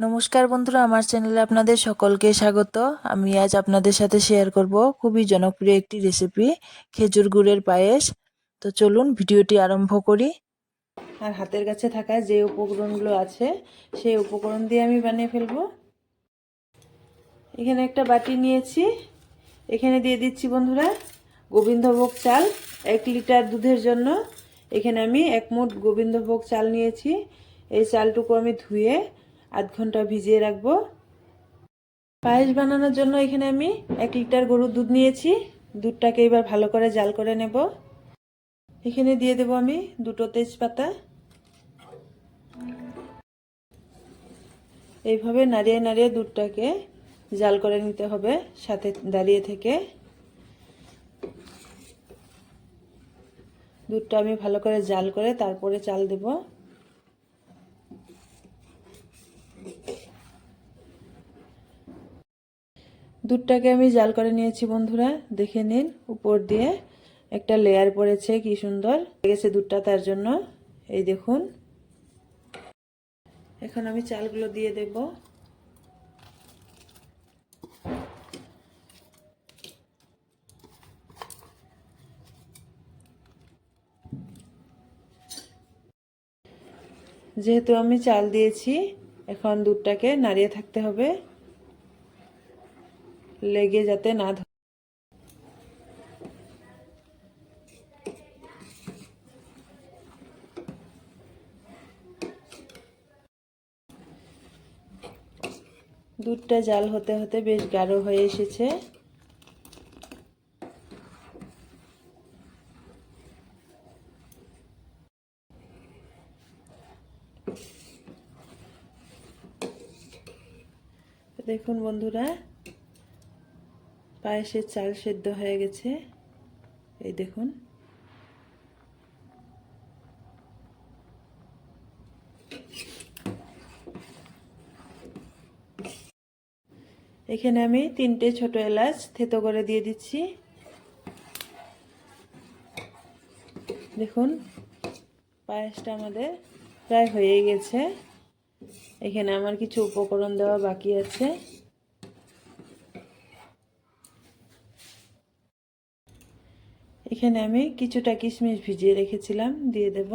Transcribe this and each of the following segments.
নমস্কার বন্ধুরা, আমার চ্যানেলে আপনাদের সকলকে স্বাগত। আমি আজ আপনাদের সাথে শেয়ার করব খুবই জনপ্রিয় একটি রেসিপি খেজুর গুড়ের পায়েস। তো চলুন ভিডিওটি আরম্ভ করি। আর হাতের কাছে থাকা যে উপকরণগুলো আছে, সেই উপকরণ দিয়ে আমি বানিয়ে ফেলব। এখানে একটা বাটি নিয়েছি। এখানে দিয়ে দিচ্ছি বন্ধুরা, গোবিন্দভোগ চাল এক লিটার দুধের জন্য। এখানে আমি এক মুঠ গোবিন্দভোগ চাল নিয়েছি। এই চালটুকু আমি ধুয়ে আধ ঘণ্টা ভিজিয়ে রাখব। পায়েস বানানোর জন্য এখানে আমি এক লিটার গরুর দুধ নিয়েছি। দুধটাকে এবার ভালো করে জাল করে নেব। এখানে দিয়ে দেব আমি দুটো তেজপাতা। এইভাবে নাড়িয়ে নাড়িয়ে দুধটাকে জাল করে নিতে হবে সাথে দাঁড়িয়ে থেকে। দুধটা আমি ভালো করে জাল করে তারপরে চাল দেব। দুধটাকে আমি জাল করে নিয়েছি, বন্ধুরা। দেখে নিন, উপর দিয়ে একটা লেয়ার পড়েছে, কি সুন্দর। লেগেছে দুধটা তার জন্য। এই দেখুন। এখন আমি চালগুলো দিয়ে দেব। যেহেতু আমি চাল দিয়েছি, এখন দুধটাকে নাড়িয়ে থাকতে হবে। লেগে যাতে না দুধটা জাল হতে হতে বেশ গাঢ় হয়ে এসেছে। দেখুন বন্ধুরা পায়েসের চাল সেদ্ধ হয়ে গেছে। এই দেখুন। এখানে আমি তিনটে ছোট এলাচ থেতো করে দিয়ে দিচ্ছি। দেখুন, পায়েসটা আমাদের প্রায় হয়ে গেছে। এখানে আমার কিছু উপকরণ দেওয়া বাকি আছে। এখানে আমি কিছুটা কিশমিশ ভিজিয়ে রেখেছিলাম, দিয়ে দেব।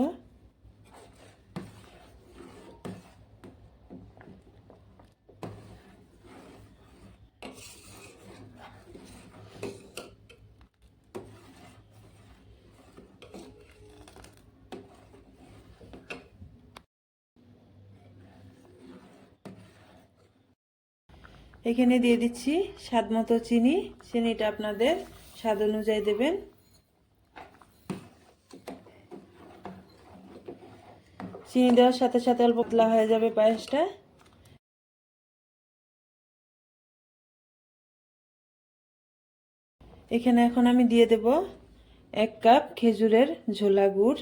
এখানে দিয়ে দিচ্ছি স্বাদ মতো চিনি। চিনিটা আপনাদের স্বাদ অনুযায়ী দেবেন। চিনি দেওয়ার সাথে সাথে অল্প পাতলা হয়ে যাবে পায়েসটা। এখানে এখন আমি দিয়ে দেব এক কাপ খেজুরের ঝোলা গুড়।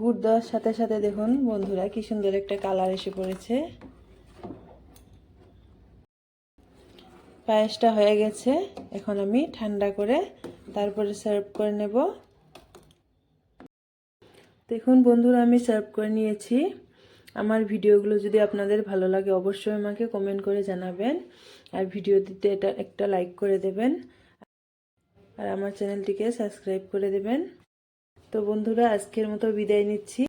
গুড় দেওয়ার সাথে সাথে দেখুন, বন্ধুরা, কি সুন্দর একটা কালার এসে পড়েছে। পায়েসটা হয়ে গেছে, এখন আমি ঠান্ডা করে তারপরে সার্ভ করে নেব। দেখুন, বন্ধুরা, আমি সার্ভ করে নিয়েছি। আমার ভিডিওগুলো যদি আপনাদের ভালো লাগে, অবশ্যই আমাকে কমেন্ট করে জানাবেন। আর ভিডিওটিতে এটা একটা লাইক করে দেবেন। আর আমার চ্যানেলটিকে সাবস্ক্রাইব করে দেবেন। তো বন্ধুরা আজকের মতো বিদায় নিচ্ছি।